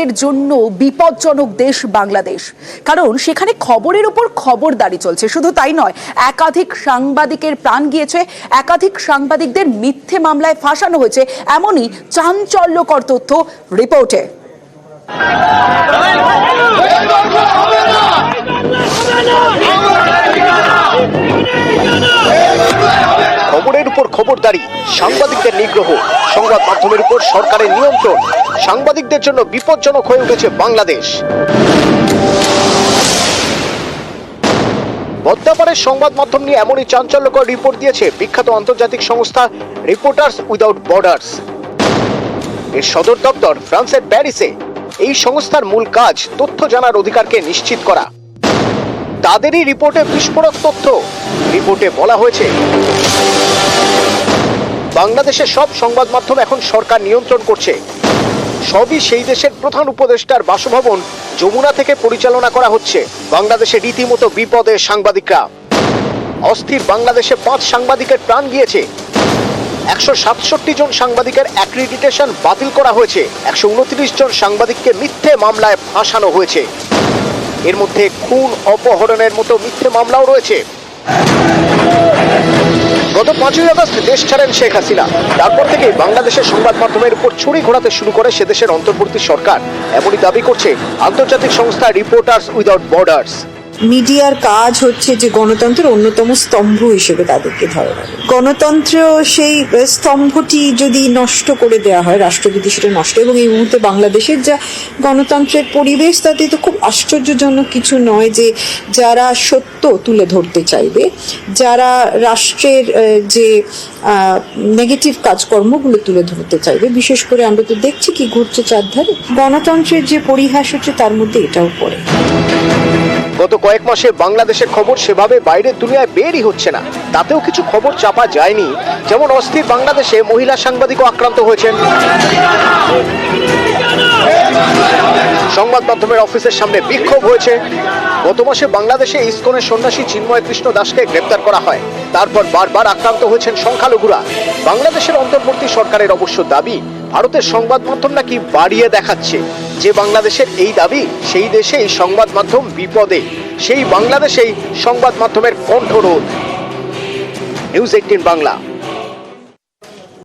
সাংবাদিকদের জন্য বিপজ্জনক দেশ বাংলাদেশ। কারণ সেখানে খবরের উপর খবরদারি চলছে। শুধু তাই নয়, একাধিক সাংবাদিকের প্রাণ গিয়েছে, একাধিক সাংবাদিকদের মিথ্যে মামলায় ফাঁসানো হয়েছে, এমনই চাঞ্চল্যকর তথ্য রিপোর্টে। খবরের উপর খবরদারি, সাংবাদিকদের নিগ্রহ, সংবাদ মাধ্যমের উপর সরকারের নিয়ন্ত্রণ, সাংবাদিকদের জন্য বিপজ্জনক হয়ে উঠেছে বাংলাদেশ। বদ্দাপাড়ের সংবাদ মাধ্যম নিয়ে এমনই চাঞ্চল্যকর রিপোর্ট দিয়েছে বিখ্যাত আন্তর্জাতিক সংস্থা রিপোর্টার্স উইদাউট বর্ডার্স এর সদর দপ্তর ফ্রান্সের প্যারিসে এই সংস্থার মূল কাজ, তথ্য জানার অধিকারকে নিশ্চিত করা। তাদেরই রিপোর্টে বিস্ফোরক তথ্য। রিপোর্টে বলা হয়েছে, বাংলাদেশের সব সংবাদ মাধ্যম এখন সরকার নিয়ন্ত্রণ করছে। সবই সেই দেশের প্রধান উপদেষ্টার বাসভবন যমুনা থেকে পরিচালনা করা হচ্ছে। বাংলাদেশে রীতিমতো বিপদে সাংবাদিকরা। অস্থির বাংলাদেশে পাঁচ সাংবাদিকের প্রাণ গিয়েছে। একশো সাতষট্টি জন সাংবাদিকের অ্যাক্রিডিটেশন বাতিল করা হয়েছে। একশো উনত্রিশ জন সাংবাদিককে মিথ্যে মামলায় ফাঁসানো হয়েছে। এর মধ্যে খুন অপহরণের মতো মিথ্যে মামলাও রয়েছে। গত পাঁচই আগস্ট দেশ ছাড়েন শেখ হাসিনা। তারপর থেকে বাংলাদেশের সংবাদ মাধ্যমের উপর ছুরি ঘোরাতে শুরু করে সে দেশের অন্তর্বর্তী সরকার। এমনই দাবি করছে আন্তর্জাতিক সংস্থা রিপোর্টার্স উইদাউট বর্ডার্স মিডিয়ার কাজ হচ্ছে যে গণতন্ত্রের অন্যতম স্তম্ভ হিসেবে তাদেরকে ধরে রাখা। গণতন্ত্র সেই স্তম্ভটি যদি নষ্ট করে দেওয়া হয়, রাষ্ট্রপতি সেটা নষ্ট এবং এই মুহূর্তে বাংলাদেশের যা গণতন্ত্রের পরিবেশ, তাতে তো খুব আশ্চর্যজনক কিছু নয় যে যারা সত্য তুলে ধরতে চাইবে, যারা রাষ্ট্রের যে নেগেটিভ কাজকর্মগুলো তুলে ধরতে চাইবে। বিশেষ করে আমরা তো দেখছি কি ঘটছে চারধারে। গণতন্ত্রের যে পরিহাস হচ্ছে, তার মধ্যে এটাও পড়ে। গত কয়েক মাসে বাংলাদেশের খবর সেভাবে বাইরের দুনিয়ায় বেরই হচ্ছে না। তাতেও কিছু খবর চাপা যায়নি। যেমন অস্থির বাংলাদেশে মহিলা সাংবাদিকও আক্রান্ত হয়েছেন। সংবাদ মাধ্যমের অফিসের সামনে বিক্ষোভ হয়েছে। গত মাসে বাংলাদেশে ইসকনের সন্ন্যাসী চিন্ময় কৃষ্ণ দাসকে গ্রেপ্তার করা হয়। তারপর বারবার আক্রান্ত হয়েছেন সংখ্যালঘুরা। বাংলাদেশের অন্তর্বর্তী সরকারের অবশ্য দাবি ভারতের সংবাদ মাধ্যম নাকি বাড়িয়ে দেখাচ্ছে? যে বাংলাদেশের এই দাবি, সেই দেশে এই সংবাদ মাধ্যম বিপদে। সেই বাংলাদেশেই সংবাদ মাধ্যমের কণ্ঠরোধ। News eighteen Bangla.